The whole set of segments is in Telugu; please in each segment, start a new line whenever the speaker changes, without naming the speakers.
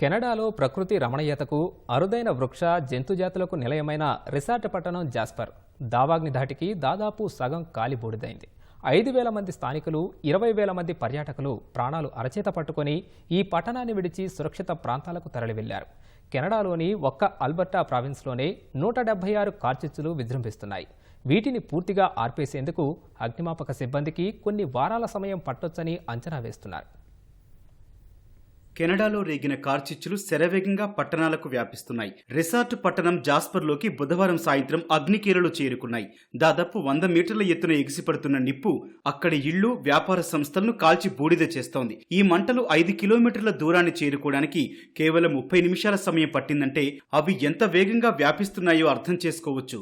కెనడాలో ప్రకృతి రమణీయతకు అరుదైన వృక్ష జంతుజాతులకు నిలయమైన రిసార్ట్ పట్టణం జాస్పర్. దావాగ్ని ధాటికి దాదాపు సగం కాలిబూడిదైంది ఐదు వేల మంది స్థానికులు ఇరవై వేల మంది పర్యాటకులు ప్రాణాలు అరచేత పట్టుకొని ఈ పట్టణాన్ని విడిచి సురక్షిత ప్రాంతాలకు తరలి వెళ్ళారు కెనడాలోని ఒక్క అల్బర్టా ప్రావిన్స్లోనే నూట డెబ్బై ఆరు కార్చిచ్చులు విజృంభిస్తున్నాయి. వీటిని పూర్తిగా ఆర్పేసేందుకు అగ్నిమాపక సిబ్బందికి కొన్ని వారాల సమయం పట్టొచ్చని అంచనా వేస్తున్నారు.
కెనడాలో రేగిన కార్చిచ్చులు శరవేగంగా పట్టణాలకు వ్యాపిస్తున్నాయి. రిసార్ట్ పట్టణం జాస్పర్లోకి బుధవారం సాయంత్రం అగ్నికీరలు చేరుకున్నాయి. దాదాపు వంద మీటర్ల ఎత్తున ఎగిసిపడుతున్న నిప్పు అక్కడి ఇళ్ళు వ్యాపార సంస్థలను కాల్చి బూడిద చేస్తోంది. ఈ మంటలు ఐదు కిలోమీటర్ల దూరాన్ని చేరుకోవడానికి కేవలం ముప్పై నిమిషాల సమయం పట్టిందంటే అవి ఎంత వేగంగా వ్యాపిస్తున్నాయో అర్థం చేసుకోవచ్చు.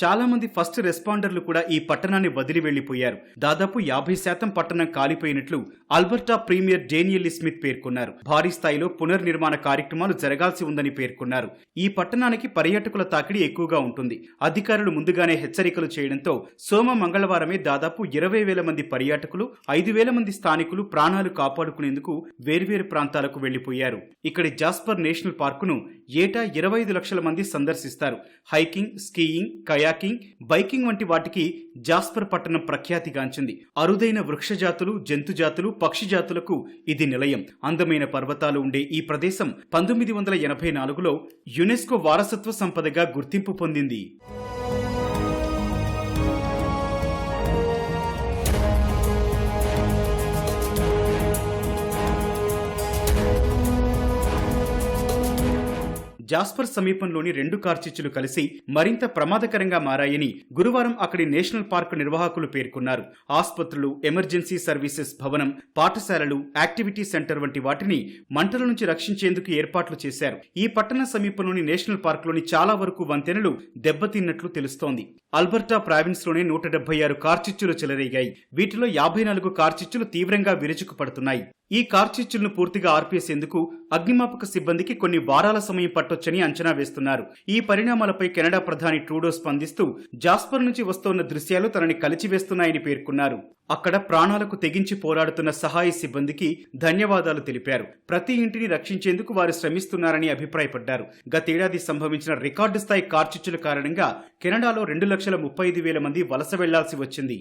చాలా మంది ఫస్ట్ రెస్పాండర్లు కూడా ఈ పట్టణాన్ని వదిలి వెళ్ళిపోయారు దాదాపు యాభై శాతం పట్టణం కాలిపోయినట్లు అల్బర్టా ప్రీమియర్ డేనియల్లీ స్మిత్ పేర్కొన్నారు. భారీ స్థాయిలో పునర్నిర్మాణ కార్యక్రమాలు జరగాల్సి ఉందని పేర్కొన్నారు. ఈ పట్టణానికి పర్యాటకుల తాకిడి ఎక్కువగా ఉంటుంది. అధికారులు ముందుగానే హెచ్చరికలు చేయడంతో సోమ మంగళవారమే దాదాపు ఇరవై వేల మంది పర్యాటకులు ఐదు వేల మంది స్థానికులు ప్రాణాలు కాపాడుకునేందుకు వేర్వేరు ప్రాంతాలకు వెళ్ళిపోయారు ఇక్కడి జాస్పర్ నేషనల్ పార్కును ఏటా ఇరవై ఐదు లక్షల మంది సందర్శిస్తారు. హైకింగ్ స్కీయింగ్ కయాకింగ్ బైకింగ్ వంటి వాటికి జాస్పర్ పట్టణం ప్రఖ్యాతిగాంచింది అరుదైన వృక్ష జాతులు జంతు జాతులు పక్షి జాతులకు ఇది నిలయం. అందమైన పర్వతాలు ఉండే ఈ ప్రదేశం పంతొమ్మిది వందల ఎనభై నాలుగులో యునెస్కో వారసత్వ సంపదగా గుర్తింపు పొందింది. జాస్పర్ సమీపంలోని రెండు కార్చిచ్చులు కలిసి మరింత ప్రమాదకరంగా మారాయని గురువారం అక్కడి నేషనల్ పార్క్ నిర్వాహకులు పేర్కొన్నారు. ఆసుపత్రులు ఎమర్జెన్సీ సర్వీసెస్ భవనం పాఠశాలలు యాక్టివిటీ సెంటర్ వంటి వాటిని మంటల నుంచి రక్షించేందుకు ఏర్పాట్లు చేశారు. ఈ పట్టణ సమీపంలోని నేషనల్ పార్క్లోని చాలా వరకు వంతెనలు దెబ్బతిన్నట్లు తెలుస్తోంది. అల్బర్టా ప్రావిన్స్లోనే నూట డెబ్బై ఆరు కార్చిచ్చులు చెలరేగాయి. వీటిలో యాభై నాలుగు కార్చిచ్చులు తీవ్రంగా విరుచుకుపడుతున్నాయి. ఈ కార్చిచ్చులను పూర్తిగా ఆర్పేసేందుకు అగ్నిమాపక సిబ్బందికి కొన్ని వారాల సమయం పట్టొచ్చని అంచనా వేస్తున్నారు. ఈ పరిణామాలపై కెనడా ప్రధాని ట్రూడో స్పందిస్తూ జాస్పర్ నుంచి వస్తోన్న దృశ్యాలు తనని కలిచివేస్తున్నాయని పేర్కొన్నారు. అక్కడ ప్రాణాలకు తెగించి పోరాడుతున్న సహాయ సిబ్బందికి ధన్యవాదాలు తెలిపారు. ప్రతి ఇంటిని రక్షించేందుకు వారు శ్రమిస్తున్నారని అభిప్రాయపడ్డారు. గతేడాది సంభవించిన రికార్డు స్థాయి కార్చిచ్చుల కారణంగా కెనడాలో రెండు లక్షల ముప్పై ఐదు వేల మంది వలస వెళ్ళాల్సి వచ్చింది.